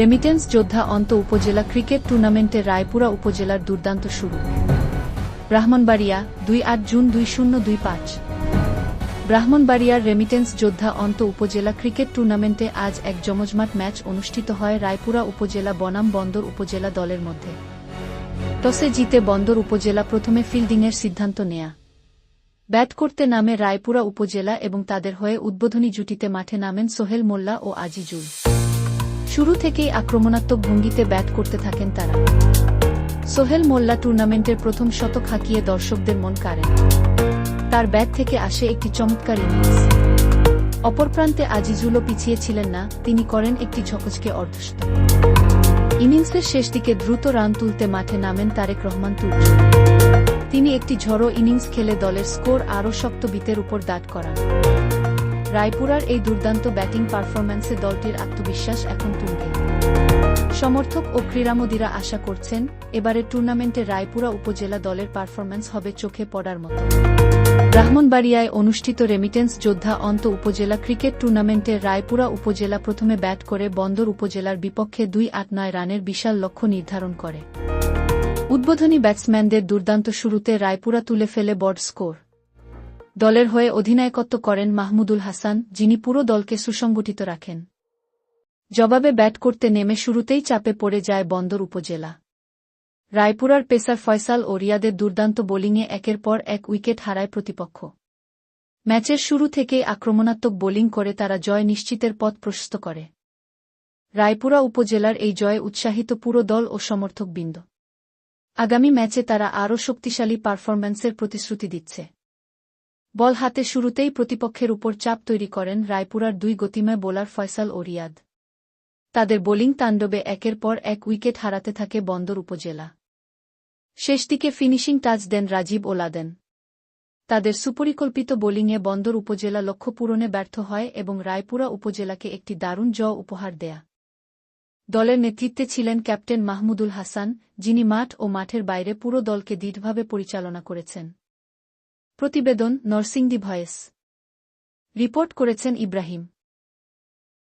Remittance যোদ্ধা অন্ত উপজেলা ক্রিকেট টুর্নামেন্টে রায়পুরা উপজেলার দুর্দান্ত শুরু। ব্রাহ্মণবাড়িয়া দুই আট জুন দুই শূন্য দুই পাঁচ। ব্রাহ্মণবাড়িয়ার রেমিটেন্স যোদ্ধা অন্ত উপজেলা ক্রিকেট টুর্নামেন্টে আজ এক জমজমাট ম্যাচ অনুষ্ঠিত হয় রায়পুরা উপজেলা বনাম বন্দর উপজেলা দলের মধ্যে। টসে জিতে বন্দর উপজেলা প্রথমে ফিল্ডিংয়ের সিদ্ধান্ত নেয়া। ব্যাট করতে নামে রায়পুরা উপজেলা এবং তাদের হয়ে উদ্বোধনী জুটিতে মাঠে নামেন সোহেল মোল্লা ও আজিজুল। শুরু থেকেই আক্রমণাত্মক ভঙ্গিতে ব্যাট করতে থাকেন তারা। সোহেল মোল্লা টুর্নামেন্টের প্রথম শতক হাঁকিয়ে দর্শকদের মন কাড়েন। তার ব্যাট থেকে আসে একটি চমৎকার ইনিংস। অপর প্রান্তে আজিজুলও পিছিয়ে ছিলেন না, তিনি করেন একটি ঝকচকে অর্ধশত। ইনিংসের শেষ দিকে দ্রুত রান তুলতে মাঠে নামেন তারেক রহমান তুর্য। তিনি একটি ঝড়ো ইনিংস খেলে দলের স্কোর আরও শক্ত বিতের উপর দাঁড় করান। রায়পুরার এই দুর্দান্ত ব্যাটিং পারফরম্যান্সে দলটির আত্মবিশ্বাস এখন তুঙ্গে। সমর্থক ও ক্রীড়ামোদীরা আশা করছেন এবারের টুর্নামেন্টে রায়পুরা উপজেলা দলের পারফরম্যান্স হবে চোখে পড়ার মতো। ব্রাহ্মণবাড়িয়ায় অনুষ্ঠিত রেমিটেন্স যোদ্ধা অন্ত উপজেলা ক্রিকেট টুর্নামেন্টে রায়পুরা উপজেলা প্রথমে ব্যাট করে বন্দর উপজেলার বিপক্ষে দুই আট নয় রানের বিশাল লক্ষ্য নির্ধারণ করে। উদ্বোধনী ব্যাটসম্যানদের দুর্দান্ত শুরুতে রায়পুরা তুলে ফেলে বড় স্কোর দলের হয়ে অধিনায়কত্ব করেন মাহমুদুল হাসান, যিনি পুরো দলকে সুসংগঠিত রাখেন। জবাবে ব্যাট করতে নেমে শুরুতেই চাপে পড়ে যায় বন্দর উপজেলা। রায়পুরার পেসার ফয়সাল ও রিয়াদের দুর্দান্ত বোলিংয়ে একের পর এক উইকেট হারায় প্রতিপক্ষ। ম্যাচের শুরু থেকেই আক্রমণাত্মক বোলিং করে তারা জয় নিশ্চিতের পথ প্রশস্ত করে। রায়পুরা উপজেলার এই জয়ে উৎসাহিত পুরো দল ও সমর্থকবৃন্দ। আগামী ম্যাচে তারা আরও শক্তিশালী পারফরম্যান্সের প্রতিশ্রুতি দিচ্ছে। বল হাতে শুরুতেই প্রতিপক্ষের উপর চাপ তৈরি করেন রায়পুরার দুই গতিময় বোলার ফয়সাল ও রিয়াদ তাদের বোলিং তাণ্ডবে একের পর এক উইকেট হারাতে থাকে বন্দর উপজেলা। শেষ দিকে ফিনিশিং টাচ দেন রাজীব ওলাদেন। তাদের সুপরিকল্পিত বোলিংয়ে বন্দর উপজেলা লক্ষ্য পূরণে ব্যর্থ হয় এবং রায়পুরা উপজেলাকে একটি দারুণ জ উপহার দেয়া। দলের নেতৃত্বে ছিলেন ক্যাপ্টেন মাহমুদুল হাসান, যিনি মাঠ ও মাঠের বাইরে পুরো দলকে দৃঢ়ভাবে পরিচালনা করেছেন। প্রতিবেদন নরসিংদী ভয়েস। রিপোর্ট করেছেন ইব্রাহিম।